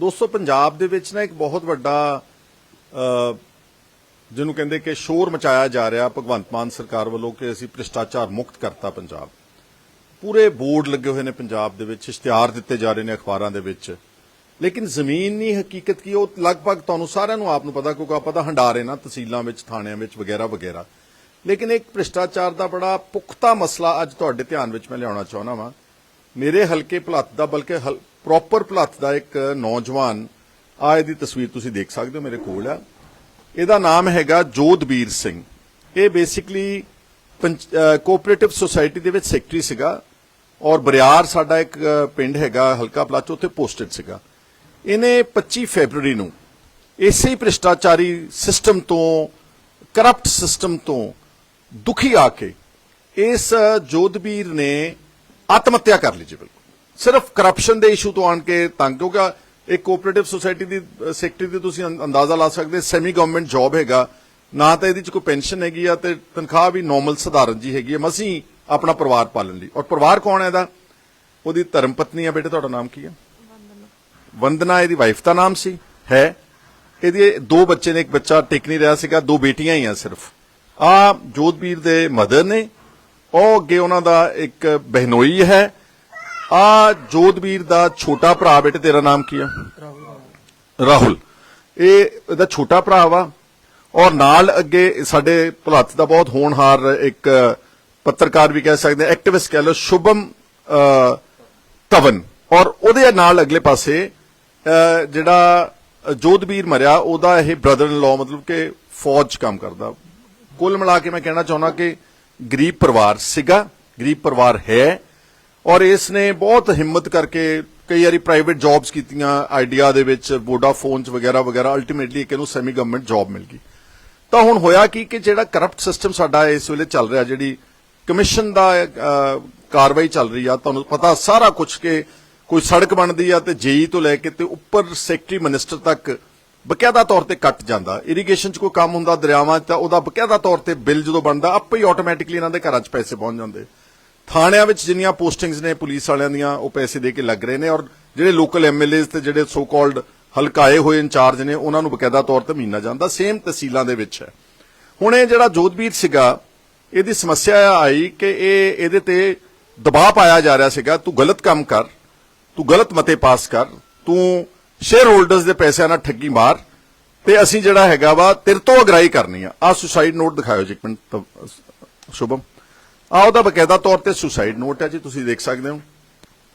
ਦੋਸਤੋ ਪੰਜਾਬ ਦੇ ਵਿੱਚ ਨਾ ਇੱਕ ਬਹੁਤ ਵੱਡਾ ਜਿਹਨੂੰ ਕਹਿੰਦੇ ਕਿ ਸ਼ੋਰ ਮਚਾਇਆ ਜਾ ਰਿਹਾ ਭਗਵੰਤ ਮਾਨ ਸਰਕਾਰ ਵੱਲੋਂ ਕਿ ਅਸੀਂ ਭ੍ਰਿਸ਼ਟਾਚਾਰ ਮੁਕਤ ਕਰਤਾ ਪੰਜਾਬ। ਪੂਰੇ ਬੋਰਡ ਲੱਗੇ ਹੋਏ ਨੇ ਪੰਜਾਬ ਦੇ ਵਿੱਚ, ਇਸ਼ਤਿਹਾਰ ਦਿੱਤੇ ਜਾ ਰਹੇ ਨੇ ਅਖਬਾਰਾਂ ਦੇ ਵਿੱਚ। ਲੇਕਿਨ ਜ਼ਮੀਨ ਜ਼ਮੀਨੀ ਹਕੀਕਤ ਕੀ ਉਹ ਲਗਭਗ ਤੁਹਾਨੂੰ ਸਾਰਿਆਂ ਨੂੰ ਆਪ ਨੂੰ ਪਤਾ, ਕਿਉਂਕਿ ਆਪਾਂ ਤਾਂ ਹੰਡਾਰੇ ਨਾ, ਤਹਿਸੀਲਾਂ ਵਿੱਚ, ਥਾਣਿਆਂ ਵਿੱਚ ਵਗੈਰਾ ਵਗੈਰਾ। ਲੇਕਿਨ ਇੱਕ ਭ੍ਰਿਸ਼ਟਾਚਾਰ ਦਾ ਬੜਾ ਪੁਖਤਾ ਮਸਲਾ ਅੱਜ ਤੁਹਾਡੇ ਧਿਆਨ ਵਿੱਚ ਮੈਂ ਲਿਆਉਣਾ ਚਾਹੁੰਦਾ ਵਾਂ। ਮੇਰੇ ਹਲਕੇ ਭਲੱਤ ਦਾ, ਬਲਕਿ ਪ੍ਰੋਪਰ ਭਲੱਥ ਦਾ ਇੱਕ ਨੌਜਵਾਨ ਆ ਇਹਦੀ ਤਸਵੀਰ ਤੁਸੀਂ ਦੇਖ ਸਕਦੇ ਹੋ ਮੇਰੇ ਕੋਲ ਆ। ਇਹਦਾ ਨਾਮ ਹੈਗਾ ਜੋਧਬੀਰ ਸਿੰਘ। ਇਹ ਬੇਸਿਕਲੀ ਕੋਆਪਰੇਟਿਵ ਸੁਸਾਇਟੀ ਦੇ ਵਿੱਚ ਸੈਕਟਰੀ ਸੀਗਾ ਔਰ ਬਰਿਆਰ ਸਾਡਾ ਇੱਕ ਪਿੰਡ ਹੈਗਾ, ਹਲਕਾ ਪਲਾਚ, ਉੱਥੇ ਪੋਸਟਡ ਸੀਗਾ। ਇਹਨੇ 25 ਫੈਬਰੂਰੀ ਨੂੰ ਇਸੇ ਭ੍ਰਿਸ਼ਟਾਚਾਰੀ ਸਿਸਟਮ ਤੋਂ ਕਰਪਟ ਸਿਸਟਮ ਤੋਂ ਦੁਖੀ ਆ ਕੇ ਇਸ ਜੋਧਬੀਰ ਨੇ ਆਤਮ ਹੱਤਿਆ ਕਰ ਲਈ ਜੀ ਬਿਲਕੁਲ। ਸਿਰਫ ਕਰਪਸ਼ਨ ਦੇ ਇਸ਼ੂ ਤੋਂ ਆਣ ਕੇ ਤੰਗ, ਕਿਉਂਕਿ ਇੱਕ ਕੋਆਪਰੇਟਿਵ ਸੁਸਾਇਟੀ ਦੀ ਸੈਕਟਰੀ ਦੀ ਤੁਸੀਂ ਅੰਦਾਜ਼ਾ ਲਾ ਸਕਦੇ ਸੈਮੀ ਗਵਰਨਮੈਂਟ ਜੌਬ ਹੈਗਾ। ਨਾ ਤਾਂ ਇਹਦੇ ਚ ਕੋਈ ਪੈਨਸ਼ਨ ਹੈਗੀ ਆ ਤੇ ਤਨਖਾਹ ਵੀ ਨਾਰਮਲ ਸਧਾਰਨ ਜੀ ਹੈਗੀ ਹੈ ਮਸੀਂ ਆਪਣਾ ਪਰਿਵਾਰ ਪਾਲਣ ਲਈ। ਔਰ ਪਰਿਵਾਰ ਕੌਣ ਹੈ ਇਹਦਾ? ਉਹਦੀ ਧਰਮ ਪਤਨੀ ਆ ਬੇਟੇ, ਤੁਹਾਡਾ ਨਾਮ ਕੀ ਹੈ? ਵੰਦਨਾ। ਇਹਦੀ ਵਾਈਫ ਦਾ ਨਾਮ ਸੀ? ਹੈ। ਇਹਦੇ ਦੋ ਬੱਚੇ ਨੇ, ਇੱਕ ਬੱਚਾ ਟਿਕ ਨਹੀਂ ਰਿਹਾ ਸੀਗਾ, ਦੋ ਬੇਟੀਆਂ ਹੀ ਆ ਸਿਰਫ। ਆ ਜੋਧਵੀਰ ਦੇ ਮਦਰ ਨੇ। ਉਹ ਅੱਗੇ ਉਹਨਾਂ ਦਾ ਇੱਕ ਬਹਿਨੋਈ ਹੈ। ਆ ਜੋਧਬੀਰ ਦਾ ਛੋਟਾ ਭਰਾ ਬੇਟੇ ਤੇਰਾ ਨਾਮ ਕੀ ਆ? ਰਾਹੁਲ। ਇਹ ਇਹਦਾ ਛੋਟਾ ਭਰਾ ਵਾ ਔਰ ਨਾਲ ਅੱਗੇ ਸਾਡੇ ਭਲੱਤ ਦਾ ਬਹੁਤ ਹੋਣਹਾਰ ਇੱਕ ਪੱਤਰਕਾਰ ਵੀ ਕਹਿ ਸਕਦੇ ਐਕਟਿਵਿਸਟ ਕਹਿ ਲਓ ਸ਼ੁਭਮ ਅ, ਤਵਨ ਔਰ ਉਹਦੇ ਨਾਲ ਅਗਲੇ ਪਾਸੇ ਜਿਹੜਾ ਜੋਧਬੀਰ ਮਰਿਆ ਉਹਦਾ ਇਹ ਬ੍ਰਦਰ ਇਨ ਲਾਅ ਮਤਲਬ ਕਿ ਫੌਜ 'ਚ ਕੰਮ ਕਰਦਾ। ਕੁੱਲ ਮਿਲਾ ਕੇ ਮੈਂ ਕਹਿਣਾ ਚਾਹੁੰਦਾ ਕਿ ਗਰੀਬ ਪਰਿਵਾਰ ਸੀਗਾ ਗਰੀਬ ਪਰਿਵਾਰ ਹੈ ਔਰ ਇਸ ਨੇ ਬਹੁਤ ਹਿੰਮਤ ਕਰਕੇ ਕਈ ਵਾਰੀ ਪ੍ਰਾਈਵੇਟ ਜੌਬਸ ਕੀਤੀਆਂ ਆਈਡੀਆ ਦੇ ਵਿੱਚ ਵੋਡਾਫੋਨ ਵਗੈਰਾ ਵਗੈਰਾ ਅਲਟੀਮੇਟਲੀ ਇੱਕ ਇਹਨੂੰ ਸੈਮੀ ਗਵਰਨਮੈਂਟ ਜੌਬ ਮਿਲ ਗਈ। ਤਾਂ ਹੁਣ ਹੋਇਆ ਕੀ ਕਿ ਜਿਹੜਾ ਕਰਪਟ ਸਿਸਟਮ ਸਾਡਾ ਇਸ ਵੇਲੇ ਚੱਲ ਰਿਹਾ, ਜਿਹੜੀ ਕਮਿਸ਼ਨ ਦਾ ਕਾਰਵਾਈ ਚੱਲ ਰਹੀ ਆ, ਤੁਹਾਨੂੰ ਪਤਾ ਸਾਰਾ ਕੁਝ ਕਿ ਕੋਈ ਸੜਕ ਬਣਦੀ ਆ ਤੇ ਜੇਈ ਤੋਂ ਲੈ ਕੇ ਤੇ ਉੱਪਰ ਸੈਕਟਰੀ ਮਿਨਿਸਟਰ ਤੱਕ ਬਕਾਇਦਾ ਤੌਰ ਤੇ ਕੱਟ ਜਾਂਦਾ। ਇਰੀਗੇਸ਼ਨ 'ਚ ਕੋਈ ਕੰਮ ਹੁੰਦਾ ਦਰਿਆਵਾਂ 'ਚ ਤਾਂ ਉਹਦਾ ਬਕਾਇਦਾ ਤੌਰ ਤੇ ਬਿੱਲ ਜਦੋਂ ਬਣਦਾ, ਆਪੇ ਹੀ ਆਟੋਮੈਟਿਕਲੀ ਇਹਨਾਂ ਦੇ ਘਰਾਂ 'ਚ ਪੈਸੇ ਪਹੁੰਚ ਜਾਂਦੇ। ਥਾਣਿਆਂ ਵਿੱਚ ਜਿੰਨੀਆਂ ਪੋਸਟਿੰਗਸ ਨੇ ਪੁਲਿਸ ਵਾਲਿਆਂ ਦੀਆਂ, ਉਹ ਪੈਸੇ ਦੇ ਕੇ ਲੱਗ ਰਹੇ ਨੇ ਔਰ ਜਿਹੜੇ ਲੋਕਲ ਐਮਐਲਏਸ ਤੇ ਜਿਹੜੇ ਸੋ ਕਾਲਡ ਹਲਕਾਏ ਹੋਏ ਇੰਚਾਰਜ ਨੇ, ਉਹਨਾਂ ਨੂੰ ਬਕਾਇਦਾ ਤੌਰ ਤੇ ਮਹੀਨਾ ਜਾਂਦਾ। ਸੇਮ ਤਹਿਸੀਲਾਂ ਦੇ ਵਿੱਚ ਹੈ। ਹੁਣ ਇਹ ਜਿਹੜਾ ਜੋਧਬੀਰ ਸੀਗਾ, ਇਹਦੀ ਸਮੱਸਿਆ ਆਈ ਕਿ ਇਹ ਇਹਦੇ ਤੇ ਦਬਾਅ ਪਾਇਆ ਜਾ ਰਿਹਾ ਸੀਗਾ। ਤੂੰ ਗਲਤ ਕੰਮ ਕਰ, ਤੂੰ ਗਲਤ ਮਤੇ ਪਾਸ ਕਰ, ਤੂੰ ਸ਼ੇਅਰ ਹੋਲਡਰਸ ਦੇ ਪੈਸਿਆਂ ਨਾਲ ਠੱਗੀ ਮਾਰ ਤੇ ਅਸੀਂ ਜਿਹੜਾ ਹੈਗਾ ਵਾ ਤੇਰੇ ਤੋਂ ਅਗਰਾਈ ਕਰਨੀ ਆ। ਆ ਸੁਸਾਈਡ ਨੋਟ ਦਿਖਾਇਓ ਜੀ ਇੱਕ ਮਿੰਟ ਸ਼ੁਭਮ। ਆ ਉਹਦਾ ਬਕਾਇਦਾ ਤੌਰ ਤੇ ਸੁਸਾਈਡ ਨੋਟ ਹੈ ਜੀ, ਤੁਸੀਂ ਦੇਖ ਸਕਦੇ ਹੋ।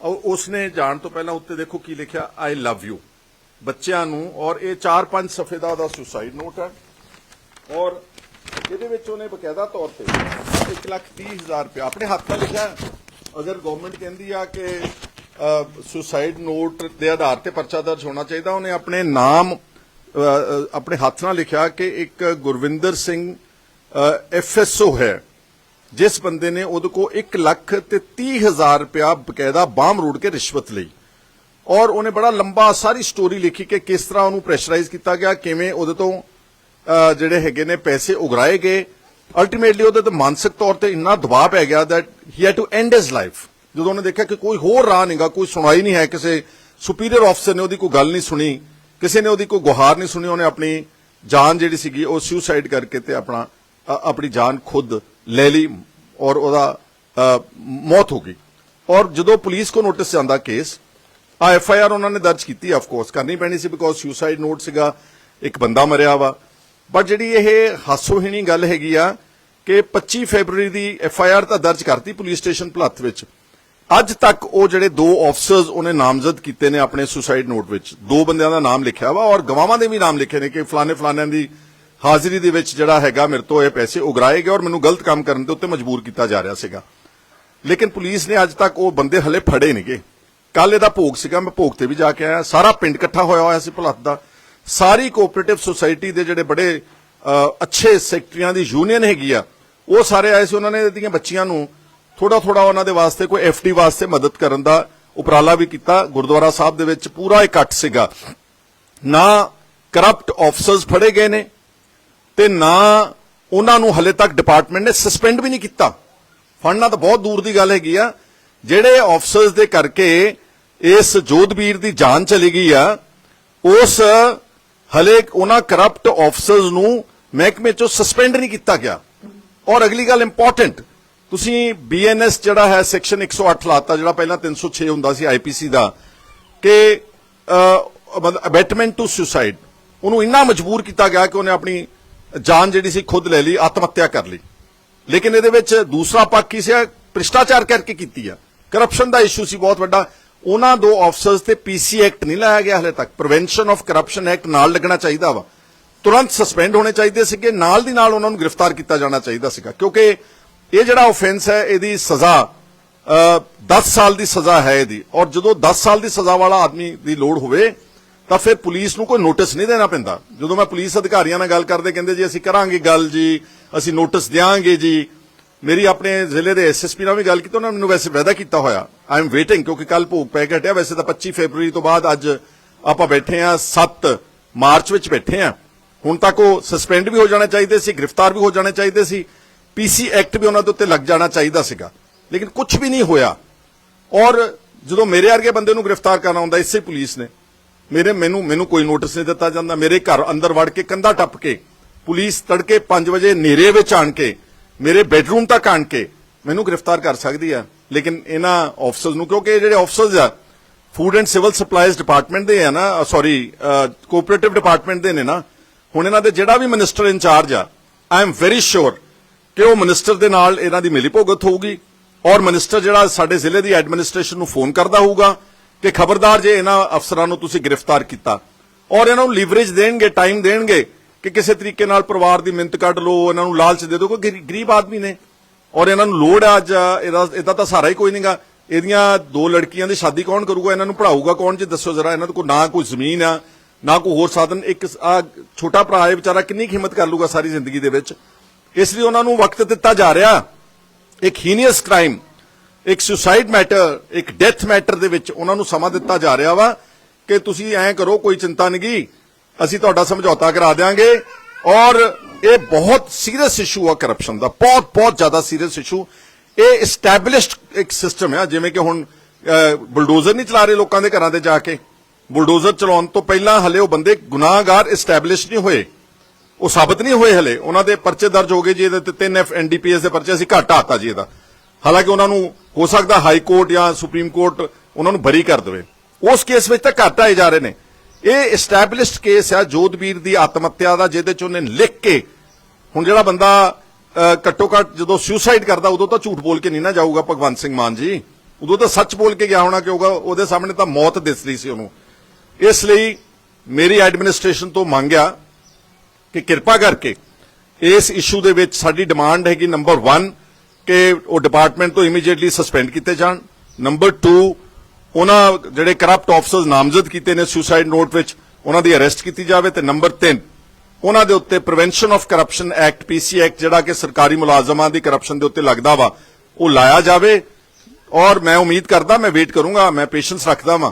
ਔਰ ਉਸਨੇ ਜਾਣ ਤੋਂ ਪਹਿਲਾਂ ਉੱਤੇ ਦੇਖੋ ਕੀ ਲਿਖਿਆ ਆਈ ਲਵ ਯੂ ਬੱਚਿਆਂ ਨੂੰ, ਔਰ ਇਹ 4-5 ਸਫੇ ਦਾ ਉਹਦਾ ਸੁਸਾਈਡ ਨੋਟ ਹੈ। ਔਰ ਇਹਦੇ ਵਿੱਚ ਉਹਨੇ ਬਕਾਇਦਾ ਤੌਰ ਤੇ 130000 ਰੁਪਏ ਆਪਣੇ ਹੱਥ ਨਾਲ ਲਿਖਿਆ ਅਗਰ ਗਵਰਨਮੈਂਟ ਕਹਿੰਦੀ ਆ ਕਿ ਸੁਸਾਈਡ ਨੋਟ ਦੇ ਆਧਾਰ ਤੇ ਪਰਚਾ ਦਰਜ ਹੋਣਾ ਚਾਹੀਦਾ, ਉਹਨੇ ਆਪਣੇ ਨਾਮ ਆਪਣੇ ਹੱਥ ਨਾਲ ਲਿਖਿਆ ਕਿ ਇੱਕ ਗੁਰਵਿੰਦਰ ਸਿੰਘ ਐਫਐਸਓ ਹੈ। ਜਿਸ ਬੰਦੇ ਨੇ ਉਹਦੇ ਕੋ 1 ਲੱਖ ਤੇ 30000 ਰੁਪਇਆ ਬਕਾਇਦਾ ਬਾਮ ਰੋੜ ਕੇ ਰਿਸ਼ਵਤ ਲਈ। ਔਰ ਉਹਨੇ ਬੜਾ ਲੰਬਾ ਸਾਰੀ ਸਟੋਰੀ ਲਿਖੀ ਕਿ ਕਿਸ ਤਰ੍ਹਾਂ ਉਹਨੂੰ ਪ੍ਰੈਸ਼ਰਾਈਜ਼ ਕੀਤਾ ਗਿਆ, ਕਿਵੇਂ ਉਹਦੇ ਤੋਂ ਜਿਹੜੇ ਹੈਗੇ ਨੇ ਪੈਸੇ ਉਗਰਾਏ ਗਏ। ਅਲਟੀਮੇਟਲੀ ਉਹਦੇ ਤੇ ਮਾਨਸਿਕ ਤੌਰ ਤੇ ਇੰਨਾ ਦਬਾਅ ਪੈ ਗਿਆ that he had to end his life ਜਦੋਂ ਉਹਨੇ ਦੇਖਿਆ ਕਿ ਕੋਈ ਹੋਰ ਰਾਹ ਨਹੀਂਗਾ ਕੋਈ ਸੁਣਾਈ ਨਹੀਂ ਹੈ, ਕਿਸੇ ਸੁਪੀਰੀਅਰ ਆਫਸਰ ਨੇ ਉਹਦੀ ਕੋਈ ਗੱਲ ਨਹੀਂ ਸੁਣੀ, ਕਿਸੇ ਨੇ ਉਹਦੀ ਕੋਈ ਗੁਹਾਰ ਨਹੀਂ ਸੁਣੀ, ਉਹਨੇ ਆਪਣੀ ਜਾਨ ਜਿਹੜੀ ਸੀਗੀ ਉਹ ਸੁਸਾਈਡ ਕਰਕੇ ਤੇ ਆਪਣਾ ਆਪਣੀ ਜਾਨ ਖੁਦ ਲੈ ਲਈ ਔਰ ਉਹਦਾ ਮੌਤ ਹੋ ਗਈ। ਔਰ ਜਦੋਂ ਪੁਲਿਸ ਕੋ ਨੋਟਿਸ ਜਾਂਦਾ ਕੇਸ, ਆ ਐਫ ਆਈ ਆਰ ਉਹਨਾਂ ਨੇ ਦਰਜ ਕੀਤੀ ਆਫ ਕੋਰਸ ਕਰਨੀ ਪੈਣੀ ਸੀ ਬਿਕੋਜ਼ ਸੁਸਾਈਡ ਨੋਟ ਸੀਗਾ, ਇੱਕ ਬੰਦਾ ਮਰਿਆ ਵਾ। ਬਟ ਜਿਹੜੀ ਇਹ ਹਾਸੋਹੀਣੀ ਗੱਲ ਹੈਗੀ ਆ ਕਿ 25 ਫੈਬਰੂਰੀ ਦੀ ਐਫ ਆਈ ਆਰ ਤਾਂ ਦਰਜ ਕਰਤੀ ਪੁਲਿਸ ਸਟੇਸ਼ਨ ਭਲੱਥ ਵਿੱਚ। ਅੱਜ ਤੱਕ ਉਹ ਜਿਹੜੇ ਦੋ ਆਫਸਰਸ ਉਹਨੇ ਨਾਮਜ਼ਦ ਕੀਤੇ ਨੇ ਆਪਣੇ ਸੁਸਾਈਡ ਨੋਟ ਵਿੱਚ। ਦੋ ਬੰਦਿਆਂ ਦਾ ਨਾਮ ਲਿਖਿਆ ਵਾ ਔਰ ਗਵਾਹਾਂ ਦੇ ਵੀ ਨਾਮ ਲਿਖੇ ਨੇ ਕਿ ਫਲਾਣੇ ਫਲਾਣਿਆਂ ਦੀ ਹਾਜ਼ਰੀ ਦੇ ਵਿੱਚ ਜਿਹੜਾ ਹੈਗਾ ਮੇਰੇ ਤੋਂ ਇਹ ਪੈਸੇ ਉਗਰਾਏ ਗਏ ਔਰ ਮੈਨੂੰ ਗਲਤ ਕੰਮ ਕਰਨ ਦੇ ਉੱਤੇ ਮਜਬੂਰ ਕੀਤਾ ਜਾ ਰਿਹਾ ਸੀਗਾ। ਲੇਕਿਨ ਪੁਲਿਸ ਨੇ ਅੱਜ ਤੱਕ ਉਹ ਬੰਦੇ ਹਲੇ ਫੜੇ ਨਹੀਂਗੇ। ਕੱਲ ਇਹਦਾ ਭੋਗ ਸੀਗਾ, ਮੈਂ ਭੋਗ ਤੇ ਵੀ ਜਾ ਕੇ ਆਇਆ। ਸਾਰਾ ਪਿੰਡ ਇਕੱਠਾ ਹੋਇਆ ਹੋਇਆ ਸੀ ਭਲੱਤ ਦਾ। ਸਾਰੀ ਕੋਆਪਰੇਟਿਵ ਸੁਸਾਇਟੀ ਦੇ ਜਿਹੜੇ ਬੜੇ ਅੱਛੇ ਸੈਕਟਰੀਆਂ ਦੀ ਯੂਨੀਅਨ ਹੈਗੀ ਆ, ਉਹ ਸਾਰੇ ਆਏ ਸੀ ਉਹਨਾਂ ਨੇ ਇਹਦੀਆਂ ਬੱਚੀਆਂ ਨੂੰ। ਥੋੜਾ ਥੋੜਾ ਉਹਨਾਂ ਦੇ ਵਾਸਤੇ ਕੋਈ ਐਫਡੀ ਵਾਸਤੇ ਮਦਦ ਕਰਨ ਦਾ ਉਪਰਾਲਾ ਵੀ ਕੀਤਾ। ਗੁਰਦੁਆਰਾ ਸਾਹਿਬ ਦੇ ਵਿੱਚ ਪੂਰਾ ਇਕੱਠ ਸੀਗਾ। ਨਾ ਕਰਪਟ ਆਫਸਰਸ ਫੜੇ ਗਏ ਨੇ ਤੇ ਨਾ ਉਹਨਾਂ ਨੂੰ ਹਲੇ ਤੱਕ ਡਿਪਾਰਟਮੈਂਟ ਨੇ ਸਸਪੈਂਡ ਵੀ ਨਹੀਂ ਕੀਤਾ। ਫੜਨਾ ਤਾਂ ਬਹੁਤ ਦੂਰ ਦੀ ਗੱਲ ਹੈਗੀ ਆ। ਜਿਹੜੇ ਆਫਸਰਸ ਦੇ ਕਰਕੇ ਇਸ ਜੋਧਬੀਰ ਦੀ ਜਾਨ ਚਲੀ ਗਈ ਆ, ਉਸ ਹਲੇ ਉਹਨਾਂ ਕਰਪਟ ਆਫਸਰਸ ਨੂੰ ਮਹਿਕਮੇ ਚੋਂ ਸਸਪੈਂਡ ਨਹੀਂ ਕੀਤਾ ਗਿਆ। ਔਰ ਅਗਲੀ ਗੱਲ ਇੰਪੋਰਟੈਂਟ ਤੁਸੀਂ ਬੀਐਨਐਸ ਜਿਹੜਾ ਹੈ ਸੈਕਸ਼ਨ 108 ਲਾਤਾ, ਜਿਹੜਾ ਪਹਿਲਾਂ 306 ਹੁੰਦਾ ਸੀ ਆਈਪੀਸੀ ਦਾ, ਕਿ ਅਬੈਟਮੈਂਟ ਟੂ ਸੁਸਾਈਡ ਉਹਨੂੰ ਇੰਨਾ ਮਜਬੂਰ ਕੀਤਾ ਗਿਆ ਕਿ ਉਹਨੇ ਆਪਣੀ ਜਾਨ ਜਿਹੜੀ ਸੀ ਖੁਦ ਲੈ ਲਈ ਆਤਮ ਹੱਤਿਆ ਕਰ ਲਈ। ਲੇਕਿਨ ਇਹਦੇ ਵਿੱਚ ਦੂਸਰਾ ਪੱਖ ਕੀ ਸੀ ਭ੍ਰਿਸ਼ਟਾਚਾਰ ਕਰਕੇ ਕੀਤੀ ਆ। ਕਰਪਸ਼ਨ ਦਾ ਇਸ਼ੂ ਸੀ ਬਹੁਤ ਵੱਡਾ। ਉਹਨਾਂ ਦੋ ਆਫਸਰਸ ਤੇ ਪੀਸੀ ਐਕਟ ਨਹੀਂ ਲਾਇਆ ਗਿਆ ਹਲੇ ਤੱਕ। ਪ੍ਰੀਵੈਂਸ਼ਨ ਆਫ ਕਰਪਸ਼ਨ ਐਕਟ ਨਾਲ ਲੱਗਣਾ ਚਾਹੀਦਾ ਵਾ। ਤੁਰੰਤ ਸਸਪੈਂਡ ਹੋਣੇ ਚਾਹੀਦੇ ਸੀਗੇ। ਨਾਲ ਦੀ ਨਾਲ ਉਹਨਾਂ ਨੂੰ ਗ੍ਰਿਫਤਾਰ ਕੀਤਾ ਜਾਣਾ ਚਾਹੀਦਾ ਸੀਗਾ। ਕਿਉਂਕਿ ਇਹ ਜਿਹੜਾ ਆਫੈਂਸ ਹੈ ਇਹਦੀ ਸਜ਼ਾ ਅ, 10 ਸਾਲ ਦੀ ਸਜ਼ਾ ਹੈ ਇਹਦੀ। ਔਰ ਜਦੋਂ 10 ਸਾਲ ਦੀ ਸਜ਼ਾ ਵਾਲਾ ਆਦਮੀ ਦੀ ਲੋੜ ਹੋਵੇ ਤਾਂ ਫਿਰ ਪੁਲਿਸ ਨੂੰ ਕੋਈ ਨੋਟਿਸ ਨਹੀਂ ਦੇਣਾ ਪੈਂਦਾ। ਜਦੋਂ ਮੈਂ ਪੁਲਿਸ ਅਧਿਕਾਰੀਆਂ ਨਾਲ ਗੱਲ ਕਰਦੇ ਕਹਿੰਦੇ ਜੀ, ਅਸੀਂ ਕਰਾਂਗੇ ਗੱਲ ਜੀ, ਅਸੀਂ ਨੋਟਿਸ ਦਿਆਂਗੇ ਜੀ। ਮੇਰੀ ਆਪਣੇ ਜ਼ਿਲ੍ਹੇ ਦੇ ਐਸਐਸਪੀ ਨਾਲ ਵੀ ਗੱਲ ਕੀਤੀ, ਉਹਨਾਂ ਨੇ ਮੈਨੂੰ ਵੈਸੇ ਵਾਅਦਾ ਕੀਤਾ ਹੋਇਆ। ਆਈ ਐਮ ਵੇਟਿੰਗ ਕਿਉਂਕਿ ਕੱਲ ਭੋਗ ਪੈ ਕੇ ਵੈਸੇ ਤਾਂ 25 ਫਰਵਰੀ ਤੋਂ ਬਾਅਦ ਅੱਜ ਆਪਾਂ ਬੈਠੇ ਆ 7 ਮਾਰਚ ਵਿੱਚ ਬੈਠੇ ਆ ਹੁਣ ਤੱਕ ਉਹ ਸਸਪੈਂਡ ਵੀ ਹੋ ਜਾਣੇ ਚਾਹੀਦੇ ਸੀ, ਗ੍ਰਿਫਤਾਰ ਵੀ ਹੋ ਜਾਣੇ ਚਾਹੀਦੇ ਸੀ। ਪੀਸੀ ਐਕਟ ਵੀ ਉਹਨਾਂ ਦੇ ਉੱਤੇ ਲੱਗ ਜਾਣਾ ਚਾਹੀਦਾ ਸੀਗਾ। ਲੇਕਿਨ ਕੁਝ ਵੀ ਨਹੀਂ ਹੋਇਆ। ਔਰ ਜਦੋਂ ਮੇਰੇ ਵਰਗੇ ਬੰਦੇ ਨੂੰ ਗ੍ਰਿਫਤਾਰ ਕਰਨਾ ਹੁੰਦਾ, ਇਸੇ ਪੁਲਿਸ ਨੇ। ਮੇਰੇ ਮੈਨੂੰ ਮੈਨੂੰ ਕੋਈ ਨੋਟਿਸ ਨਹੀਂ ਦਿੱਤਾ ਜਾਂਦਾ। ਮੇਰੇ ਘਰ ਅੰਦਰ ਵੜ ਕੇ ਕੰਧਾ ਟੱਪ ਕੇ, ਪੁਲਿਸ ਤੜਕੇ 5 ਵਜੇ ਨੇਰੇ ਵਿੱਚ ਆਣ ਕੇ, ਮੇਰੇ ਬੈਡਰੂਮ ਤੱਕ ਆਣ ਕੇ ਮੈਨੂੰ ਗ੍ਰਿਫਤਾਰ ਕਰ ਸਕਦੀ ਆ। ਲੇਕਿਨ ਇਹਨਾਂ ਆਫਸਰਸ ਨੂੰ, ਕਿਉਂਕਿ ਜਿਹੜੇ ਆਫਸਰਸ ਆ food and civil supplies department ਦੇ ਆ ਨਾ ਸੌਰੀ ਕੋਆਪਰੇਟਿਵ ਡਿਪਾਰਟਮੈਂਟ ਦੇ ਨੇ ਨਾ, ਹੁਣ ਇਹਨਾਂ ਦੇ ਜਿਹੜਾ ਵੀ ਮਿਨਿਸਟਰ ਇੰਚਾਰਜ ਆ ਆਈ ਐਮ ਵੈਰੀ ਸ਼ੋਰ ਕਿ ਉਹ ਮਿਨਿਸਟਰ ਦੇ ਨਾਲ ਇਹਨਾਂ ਦੀ ਮਿਲੀ ਭੁਗਤ ਹੋਊਗੀ ਔਰ ਮਿਨਿਸਟਰ ਜਿਹੜਾ ਸਾਡੇ ਜ਼ਿਲ੍ਹੇ ਦੀ ਐਡਮਿਨਿਸਟ੍ਰੇਸ਼ਨ ਨੂੰ ਫੋਨ ਕਰਦਾ ਹੋਊਗਾ। ਕਿ ਖਬਰਦਾਰ ਜੇ ਇਹਨਾਂ ਅਫਸਰਾਂ ਨੂੰ ਤੁਸੀਂ ਗ੍ਰਿਫਤਾਰ ਕੀਤਾ ਔਰ ਇਹਨਾਂ ਨੂੰ ਲੀਵਰੇਜ ਦੇਣਗੇ, ਟਾਈਮ ਦੇਣਗੇ ਕਿ ਕਿਸੇ ਤਰੀਕੇ ਨਾਲ ਪਰਿਵਾਰ ਦੀ ਮਿੰਤ ਕੱਢ ਲਓ, ਇਹਨਾਂ ਨੂੰ ਲਾਲਚ ਦੇ ਦਿਓ, ਕਿਉਂਕਿ ਗਰੀਬ ਆਦਮੀ ਨੇ ਔਰ ਇਹਨਾਂ ਨੂੰ ਲੋੜ ਆ ਅੱਜ, ਇਹਦਾ ਇਹਦਾ ਤਾਂ ਸਹਾਰਾ ਹੀ ਕੋਈ ਨਹੀਂਗਾ ਇਹਦੀਆਂ ਦੋ ਲੜਕੀਆਂ ਦੀ ਸ਼ਾਦੀ ਕੌਣ ਕਰੂਗਾ? ਇਹਨਾਂ ਨੂੰ ਪੜਾਊਗਾ ਕੌਣ? ਜੀ ਦੱਸੋ ਜ਼ਰਾ, ਇਹਨਾਂ ਕੋਲ ਨਾ ਕੋਈ ਜ਼ਮੀਨ ਆ, ਨਾ ਕੋਈ ਹੋਰ ਸਾਧਨ, ਇੱਕ ਆ ਛੋਟਾ ਭਰਾ ਹੈ ਵਿਚਾਰਾ ਕਿੰਨੀ ਹਿੰਮਤ ਕਰ ਲੂਗਾ ਸਾਰੀ ਜ਼ਿੰਦਗੀ ਦੇ ਵਿੱਚ। ਇਸ ਲਈ ਉਹਨਾਂ ਨੂੰ ਵਕਤ ਦਿੱਤਾ ਜਾ ਰਿਹਾ, ਇੱਕ ਹੀਨੀਅਸ ਕ੍ਰਾਈਮ ਇੱਕ ਸੁਸਾਈਡ ਮੈਟਰ ਇੱਕ ਡੈਥ ਮੈਟਰ ਦੇ ਵਿੱਚ ਉਹਨਾਂ ਨੂੰ ਸਮਾਂ ਦਿੱਤਾ ਜਾ ਰਿਹਾ ਵਾ ਕਿ ਤੁਸੀਂ ਐਂ ਕਰੋ, ਕੋਈ ਚਿੰਤਾ ਨਹੀਂ ਅਸੀਂ ਤੁਹਾਡਾ ਸਮਝੌਤਾ ਕਰਾ ਦੇਵਾਂਗੇ ਔਰ ਇਹ ਬਹੁਤ ਸੀਰੀਅਸ ਇਸ਼ੂ ਆ ਕਰਪਸ਼ਨ ਦਾ, ਬਹੁਤ ਬਹੁਤ ਜ਼ਿਆਦਾ ਸੀਰੀਅਸ ਇਸ਼ੂ ਇਹ ਐਸਟੈਬਲਿਸ਼ਡ ਇੱਕ ਸਿਸਟਮ ਹੈ ਜਿਵੇਂ ਕਿ ਹੁਣ ਬੁਲਡੋਜ਼ਰ ਨਹੀਂ ਚਲਾ ਰਹੇ ਲੋਕਾਂ ਦੇ ਘਰਾਂ ਤੇ ਜਾ ਕੇ। ਬੁਲਡੋਜ਼ਰ ਚਲਾਉਣ ਤੋਂ ਪਹਿਲਾਂ ਹਲੇ ਉਹ ਬੰਦੇ ਗੁਨਾਹਗਾਰ ਐਸਟੈਬਲਿਸ਼ ਨਹੀਂ ਹੋਏ। ਉਹ ਸਾਬਤ ਨਹੀਂ ਹੋਏ ਹਲੇ। ਉਹਨਾਂ ਦੇ ਪਰਚੇ ਦਰਜ ਹੋ ਗਏ ਜੀ, ਇਹਦੇ ਤੇ 3 ਐਫ ਐਨਡੀਪੀਐਸ ਦੇ ਪਰਚੇ ਅਸੀਂ ਘੱਟ ਆਤਾ ਜੀ ਇਹਦਾ। ਹਾਲਾਂਕਿ ਉਹਨਾਂ ਨੂੰ ਹੋ ਸਕਦਾ ਹਾਈ ਕੋਰਟ ਜਾਂ ਸੁਪਰੀਮ ਕੋਰਟ ਉਹਨਾਂ ਨੂੰ ਬਰੀ ਕਰ ਦੇਵੇ। ਉਸ ਕੇਸ ਵਿੱਚ ਤਾਂ ਘੱਟ ਆਏ ਜਾ ਰਹੇ ਨੇ। ਇਹ ਐਸਟੈਬਲਿਸ਼ਡ ਕੇਸ ਆ, ਜੋਧਵੀਰ ਦੀ ਆਤਮ ਹੱਤਿਆ ਦਾ, ਜਿਹਦੇ ਚ ਉਹਨੇ ਲਿਖ ਕੇ ਹੁਣ ਜਿਹੜਾ ਬੰਦਾ ਘੱਟੋ ਘੱਟ ਜਦੋਂ ਸੁਸਾਈਡ ਕਰਦਾ, ਉਦੋਂ ਤਾਂ ਝੂਠ ਬੋਲ ਕੇ ਨਹੀਂ ਨਾ ਜਾਊਗਾ ਭਗਵੰਤ ਸਿੰਘ ਮਾਨ ਜੀ। ਉਦੋਂ ਤਾਂ ਸੱਚ ਬੋਲ ਕੇ ਗਿਆ ਹੋਣਾ ਕਿਉਂਗਾ ਉਹਦੇ ਸਾਹਮਣੇ ਤਾਂ ਮੌਤ ਦਿਸ ਰਹੀ ਸੀ ਉਹਨੂੰ। ਇਸ ਲਈ ਮੇਰੀ ਐਡਮਿਨਿਸਟ੍ਰੇਸ਼ਨ ਤੋਂ ਮੰਗਿਆ ਕਿ ਕਿਰਪਾ ਕਰਕੇ ਇਸ ਇਸ਼ੂ ਦੇ ਵਿੱਚ ਸਾਡੀ ਡਿਮਾਂਡ ਹੈਗੀ ਨੰਬਰ 1 ਕਿ ਉਹ ਡਿਪਾਰਟਮੈਂਟ ਤੋਂ ਇਮੀਡੀਏਟਲੀ ਸਸਪੈਂਡ ਕੀਤੇ ਜਾਣ। ਨੰਬਰ 2 ਉਹਨਾਂ ਜਿਹੜੇ ਕਰਪਟ ਆਫਸਰਸ ਨਾਮਜ਼ਦ ਕੀਤੇ ਨੇ ਸੁਸਾਈਡ ਨੋਟ ਵਿੱਚ ਉਹਨਾਂ ਦੀ ਅਰੈਸਟ ਕੀਤੀ ਜਾਵੇ। ਤੇ ਨੰਬਰ 3 ਉਹਨਾਂ ਦੇ ਉੱਤੇ prevention of corruption act PC act ਜਿਹੜਾ ਕਿ ਸਰਕਾਰੀ ਮੁਲਾਜ਼ਮਾਂ ਦੀ ਕਰਪਸ਼ਨ ਦੇ ਉੱਤੇ ਲੱਗਦਾ ਵਾ ਉਹ ਲਾਇਆ ਜਾਵੇ। ਔਰ ਮੈਂ ਉਮੀਦ ਕਰਦਾ ਮੈਂ ਵੇਟ ਕਰੂੰਗਾ ਮੈਂ ਪੇਸ਼ੈਂਸ ਰੱਖਦਾ ਵਾਂ।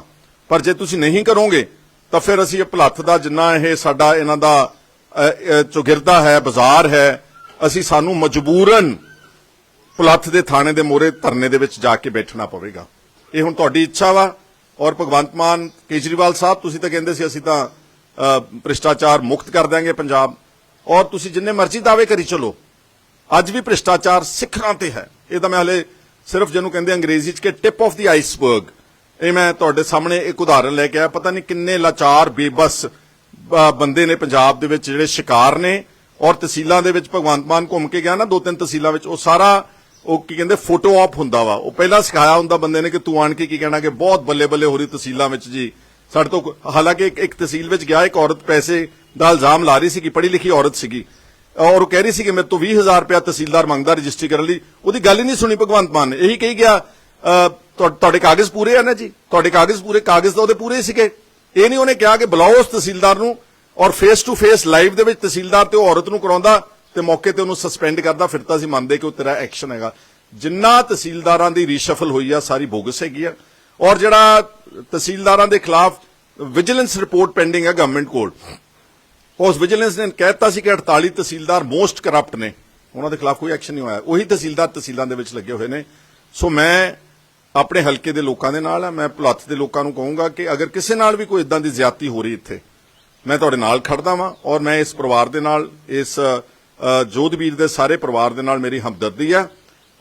ਪਰ ਜੇ ਤੁਸੀਂ ਨਹੀਂ ਕਰੋਗੇ ਤਾਂ ਫਿਰ ਅਸੀਂ ਇਹ ਭਲੱਥ ਦਾ ਜਿੰਨਾ ਇਹ ਸਾਡਾ ਇਹਨਾਂ ਦਾ ਅ, ਚੌਗਿਰਦਾ ਹੈ ਬਾਜ਼ਾਰ ਹੈ ਅਸੀਂ ਸਾਨੂੰ ਮਜਬੂਰਨ ਪੁਲੱਥ ਦੇ ਥਾਣੇ ਦੇ ਮੋਰੇ ਧਰਨੇ ਦੇ ਵਿੱਚ ਜਾ ਕੇ ਬੈਠਣਾ ਪਵੇਗਾ। ਇਹ ਹੁਣ ਤੁਹਾਡੀ ਇੱਛਾ ਵਾ ਔਰ ਭਗਵੰਤ ਮਾਨ, ਕੇਜਰੀਵਾਲ ਸਾਹਿਬ, ਤੁਸੀਂ ਤਾਂ ਕਹਿੰਦੇ ਸੀ ਅਸੀਂ ਤਾਂ ਭ੍ਰਿਸ਼ਟਾਚਾਰ ਮੁਕਤ ਕਰ ਦਾਂਗੇ ਪੰਜਾਬ। ਔਰ ਤੁਸੀਂ ਜਿੰਨੇ ਮਰਜ਼ੀ ਦਾਅਵੇ ਕਰੀ ਚਲੋ, ਅੱਜ ਵੀ ਭ੍ਰਿਸ਼ਟਾਚਾਰ ਸਿੱਖਰਾਂ ਤੇ ਹੈ। ਇਹ ਤਾਂ ਮੈਂ ਹਲੇ ਸਿਰਫ ਜਿਹਨੂੰ ਕਹਿੰਦੇ ਅੰਗਰੇਜ਼ੀ ਚ ਕਿ ਟਿਪ ਆਫ ਦੀ ਆਈਸਬਰਗ। ਇਹ ਮੈਂ ਤੁਹਾਡੇ ਸਾਹਮਣੇ ਇੱਕ ਉਦਾਹਰਣ ਲੈ ਕੇ ਆਇਆ। ਪਤਾ ਨਹੀਂ ਕਿੰਨੇ ਲਾਚਾਰ, ਬੇਬਸ ਬੰਦੇ ਨੇ ਪੰਜਾਬ ਦੇ ਵਿੱਚ ਜਿਹੜੇ ਸ਼ਿਕਾਰ ਨੇ। ਔਰ ਤਹਿਸੀਲਾਂ ਦੇ ਵਿੱਚ ਭਗਵੰਤ ਮਾਨ ਘੁੰਮ ਕੇ ਗਿਆ ਨਾ, ਦੋ ਤਿੰਨ ਤਹਿਸੀਲਾਂ ਵਿੱਚ, ਉਹ ਸਾਰਾ ਉਹ ਕੀ ਕਹਿੰਦੇ ਫੋਟੋ ਆਪ ਹੁੰਦਾ ਵਾ। ਉਹ ਪਹਿਲਾਂ ਸਿਖਾਇਆ ਹੁੰਦਾ ਬੰਦੇ ਨੇ ਕਿ ਤੂੰ ਆਣ ਕੇ ਕੀ ਕਹਿਣਾ ਕਿ ਬਹੁਤ ਬੱਲੇ ਬੱਲੇ ਹੋ ਰਹੀ ਤਹਿਸੀਲਾਂ ਵਿੱਚ ਜੀ। ਸਾਡੇ ਤੋਂ ਹਾਲਾਂਕਿ ਇੱਕ ਇੱਕ ਤਹਿਸੀਲ ਵਿੱਚ ਗਿਆ, ਇੱਕ ਔਰਤ ਪੈਸੇ ਦਾ ਇਲਜ਼ਾਮ ਲਾ ਰਹੀ ਸੀ ਕਿ ਪੜ੍ਹੀ ਲਿਖੀ ਔਰਤ ਸੀਗੀ। ਔਰ ਉਹ ਕਹਿ ਰਹੀ ਸੀ ਕਿ ਮੇਰੇ ਤੋਂ 20000 ਰੁਪਇਆ ਤਹਿਸੀਲਦਾਰ ਮੰਗਦਾ, ਰਜਿਸਟਰੀ ਕਰਨ ਲਈ। ਉਹਦੀ ਗੱਲ ਹੀ ਨਹੀਂ ਸੁਣੀ ਭਗਵੰਤ ਮਾਨ ਨੇ। ਇਹੀ ਕਹੀ ਗਿਆ ਤੁਹਾਡੇ ਕਾਗਜ਼ ਪੂਰੇ ਆ ਨਾ ਜੀ? ਤੁਹਾਡੇ ਕਾਗਜ਼ ਪੂਰੇ, ਕਾਗਜ਼ ਤਾਂ ਉਹਦੇ ਪੂਰੇ ਸੀਗੇ। ਇਹ ਨਹੀਂ ਉਹਨੇ ਕਿਹਾ ਕਿ ਬੁਲਾਓ ਉਸ ਤਹਿਸੀਲਦਾਰ ਨੂੰ ਔਰ ਫੇਸ ਟੂ ਫੇਸ ਲਾਈਵ ਦੇ ਵਿੱਚ ਤਹਿਸੀਲਦਾਰ ਤੇ ਉਹ ਔਰਤ ਨੂੰ ਕਰਾਉਂਦਾ। ਤੇ ਮੌਕੇ ਤੇ ਉਹਨੂੰ ਸਸਪੈਂਡ ਕਰਦਾ, ਫਿਰ ਤਾਂ ਅਸੀਂ ਮੰਨਦੇ ਕਿ ਉਹ ਤੇਰਾ ਐਕਸ਼ਨ ਹੈਗਾ। ਜਿੰਨਾ ਤਹਿਸੀਲਦਾਰਾਂ ਦੀ ਰੀਸ਼ਫਲ ਹੋਈ ਆ, ਸਾਰੀ ਬੋਗਸ ਹੈਗੀ ਆ। ਔਰ ਜਿਹੜਾ ਤਹਿਸੀਲਦਾਰਾਂ ਦੇ ਖਿਲਾਫ ਵਿਜੀਲੈਂਸ ਰਿਪੋਰਟ ਪੈਂਡਿੰਗ ਹੈ ਗਵਰਨਮੈਂਟ ਕੋਲ, ਉਸ ਵਿਜੀਲੈਂਸ ਨੇ ਕਹਿਤਾ ਸੀ ਕਿ 48 ਤਹਿਸੀਲਦਾਰ ਮੋਸਟ ਕਰਪਟ ਨੇ। ਉਹਨਾਂ ਦੇ ਖਿਲਾਫ ਕੋਈ ਐਕਸ਼ਨ ਨਹੀਂ ਹੋਇਆ। ਉਹੀ ਤਹਿਸੀਲਦਾਰ ਤਹਿਸੀਲਾਂ ਦੇ ਵਿੱਚ ਲੱਗੇ ਹੋਏ ਨੇ। ਸੋ ਮੈਂ ਆਪਣੇ ਹਲਕੇ ਦੇ ਲੋਕਾਂ ਦੇ ਨਾਲ ਆ। ਮੈਂ ਭੁਲੱਥ ਦੇ ਲੋਕਾਂ ਨੂੰ ਕਹੂੰਗਾ ਕਿ ਅਗਰ ਕਿਸੇ ਨਾਲ ਵੀ ਕੋਈ ਇਦਾਂ ਦੀ ਜ਼ਿਆਦਤੀ ਹੋ ਰਹੀ ਇੱਥੇ, ਮੈਂ ਤੁਹਾਡੇ ਨਾਲ ਖੜਦਾ ਵਾਂ ਔਰ ਮੈਂ ਇਸ ਪਰਿਵਾਰ ਦੇ ਨਾਲ, ਇਸ ਜੋਧਵੀਰ ਦੇ ਸਾਰੇ ਪਰਿਵਾਰ ਦੇ ਨਾਲ ਮੇਰੀ ਹਮਦਰਦੀ ਹੈ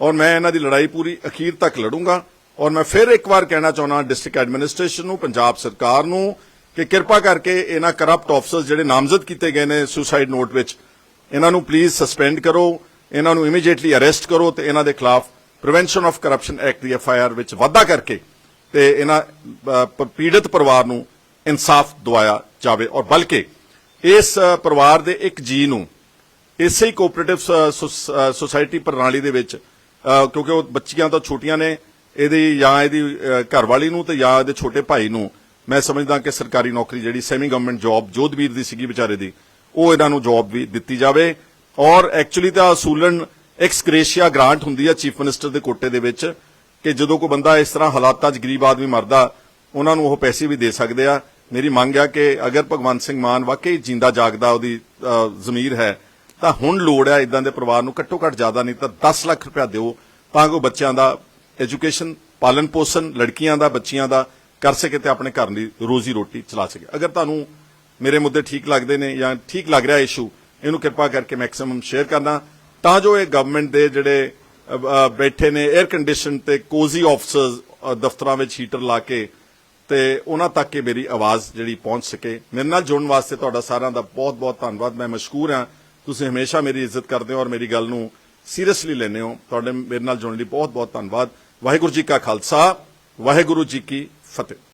ਔਰ ਮੈਂ ਇਹਨਾਂ ਦੀ ਲੜਾਈ ਪੂਰੀ ਅਖੀਰ ਤੱਕ ਲੜੂੰਗਾ ਔਰ ਮੈਂ ਫਿਰ ਇੱਕ ਵਾਰ ਕਹਿਣਾ ਚਾਹੁੰਦਾ ਡਿਸਟ੍ਰਿਕਟ ਐਡਮਿਨਿਸਟ੍ਰੇਸ਼ਨ ਨੂੰ, ਪੰਜਾਬ ਸਰਕਾਰ ਨੂੰ ਕਿ ਕਿਰਪਾ ਕਰਕੇ ਇਹਨਾਂ ਕਰਪਟ ਆਫਸਰਸ ਜਿਹੜੇ ਨਾਮਜ਼ਦ ਕੀਤੇ ਗਏ ਨੇ ਸੁਸਾਈਡ ਨੋਟ ਵਿੱਚ, ਇਹਨਾਂ ਨੂੰ ਪਲੀਜ਼ ਸਸਪੈਂਡ ਕਰੋ, ਇਹਨਾਂ ਨੂੰ ਇਮੀਡੀਏਟਲੀ ਅਰੈਸਟ ਕਰੋ ਤੇ ਇਹਨਾਂ ਦੇ ਖਿਲਾਫ ਪ੍ਰੀਵੈਂਸ਼ਨ ਆਫ ਕਰਪਸ਼ਨ ਐਕਟ ਦੀ ਐਫ ਆਈ ਆਰ ਵਿੱਚ ਵਾਧਾ ਕਰਕੇ ਤੇ ਇਹਨਾਂ ਪੀੜਤ ਪਰਿਵਾਰ ਨੂੰ ਇਨਸਾਫ ਦਿਵਾਇਆ ਜਾਵੇ ਔਰ ਬਲਕਿ ਇਸ ਪਰਿਵਾਰ ਦੇ ਇੱਕ ਜੀ ਨੂੰ ਇਸੇ ਹੀ ਕੋਆਪਰੇਟਿਵ ਸੁਸਾਇਟੀ ਪ੍ਰਣਾਲੀ ਦੇ ਵਿੱਚ ਕਿਉਂਕਿ ਉਹ ਬੱਚੀਆਂ ਤਾਂ ਛੋਟੀਆਂ ਨੇ, ਇਹਦੀ ਜਾਂ ਇਹਦੀ ਘਰਵਾਲੀ ਨੂੰ ਤੇ ਜਾਂ ਇਹਦੇ ਛੋਟੇ ਭਾਈ ਨੂੰ, ਮੈਂ ਸਮਝਦਾ ਕਿ ਸਰਕਾਰੀ ਨੌਕਰੀ ਜਿਹੜੀ ਸੈਮੀ ਗਵਰਨਮੈਂਟ ਜੌਬ ਜੋਧਵੀਰ ਦੀ ਸੀਗੀ ਵਿਚਾਰੇ ਦੀ, ਉਹ ਇਹਨਾਂ ਨੂੰ ਜੌਬ ਵੀ ਦਿੱਤੀ ਜਾਵੇ। ਔਰ ਐਕਚੁਅਲੀ ਤਾਂ ਅਸੂਲਨ ਐਕਸ ਐਕਸਕ੍ਰੇਸ਼ੀਆ ਗ੍ਰਾਂਟ ਹੁੰਦੀ ਹੈ ਚੀਫ ਮਿਨਿਸਟਰ ਦੇ ਕੋਟੇ ਦੇ ਵਿੱਚ, ਕਿ ਜਦੋਂ ਕੋਈ ਬੰਦਾ ਇਸ ਤਰ੍ਹਾਂ ਹਾਲਾਤਾਂ 'ਚ ਗਰੀਬ ਆਦਮੀ ਮਰਦਾ, ਉਹਨਾਂ ਨੂੰ ਉਹ ਪੈਸੇ ਵੀ ਦੇ ਸਕਦੇ ਆ। ਮੇਰੀ ਮੰਗ ਆ ਕਿ ਅਗਰ ਭਗਵੰਤ ਸਿੰਘ ਮਾਨ ਵਾਕਈ ਜਿੰਦਾ ਜਾਗਦਾ ਉਹਦੀ ਜ਼ਮੀਰ ਹੈ ਤਾਂ ਹੁਣ ਲੋੜ ਹੈ ਇਦਾਂ ਦੇ ਪਰਿਵਾਰ ਨੂੰ ਘੱਟੋ ਘੱਟ ਜ਼ਿਆਦਾ ਨਹੀਂ ਤਾਂ 10 ਲੱਖ ਰੁਪਇਆ ਦਿਓ, ਤਾਂ ਕਿ ਉਹ ਬੱਚਿਆਂ ਦਾ ਐਜੂਕੇਸ਼ਨ ਪਾਲਣ ਪੋਸ਼ਣ, ਲੜਕੀਆਂ ਦਾ, ਬੱਚੀਆਂ ਦਾ ਕਰ ਸਕੇ ਤੇ ਆਪਣੇ ਘਰ ਦੀ ਰੋਜ਼ੀ ਰੋਟੀ ਚਲਾ ਸਕੇ। ਅਗਰ ਤੁਹਾਨੂੰ ਮੇਰੇ ਮੁੱਦੇ ਠੀਕ ਲੱਗਦੇ ਨੇ ਜਾਂ ਠੀਕ ਲੱਗ ਰਿਹਾ ਇਸ਼ੂ ਇਹਨੂੰ ਕਿਰਪਾ ਕਰਕੇ ਮੈਕਸਿਮਮ ਸ਼ੇਅਰ ਕਰਨਾ। ਤਾਂ ਜੋ ਇਹ ਗਵਰਨਮੈਂਟ ਦੇ ਜਿਹੜੇ ਬੈਠੇ ਨੇ 에ਅਰ ਕੰਡੀਸ਼ਨ ਤੇ ਕੋਜ਼ੀ ਆਫਸਰਸ ਦਫ਼ਤਰਾਂ ਵਿੱਚ ਹੀਟਰ ਲਾ ਕੇ ਤੇ ਉਹਨਾਂ ਤੱਕ ਇਹ ਮੇਰੀ ਆਵਾਜ਼ ਜਿਹੜੀ ਪਹੁੰਚ ਸਕੇ। ਮੇਰੇ ਨਾਲ ਜੁੜਨ ਵਾਸਤੇ ਤੁਹਾਡਾ ਸਾਰਿਆਂ ਦਾ ਬਹੁਤ ਬਹੁਤ ਧੰਨਵਾਦ। ਮੈਂ ਮਸ਼ਕੂਰ ਹਾਂ। ਤੁਸੀਂ ਹਮੇਸ਼ਾ ਮੇਰੀ ਇੱਜ਼ਤ ਕਰਦੇ ਹੋ ਔਰ ਮੇਰੀ ਗੱਲ ਨੂੰ ਸੀਰੀਅਸਲੀ ਲੈਂਦੇ ਹੋ। ਤੁਹਾਡੇ, ਮੇਰੇ ਨਾਲ ਜੁੜਨ ਲਈ ਬਹੁਤ ਬਹੁਤ ਧੰਨਵਾਦ। ਵਾਹਿਗੁਰੂ ਜੀ ਕਾ ਖਾਲਸਾ, ਵਾਹਿਗੁਰੂ ਜੀ ਕੀ ਫਤਿਹ।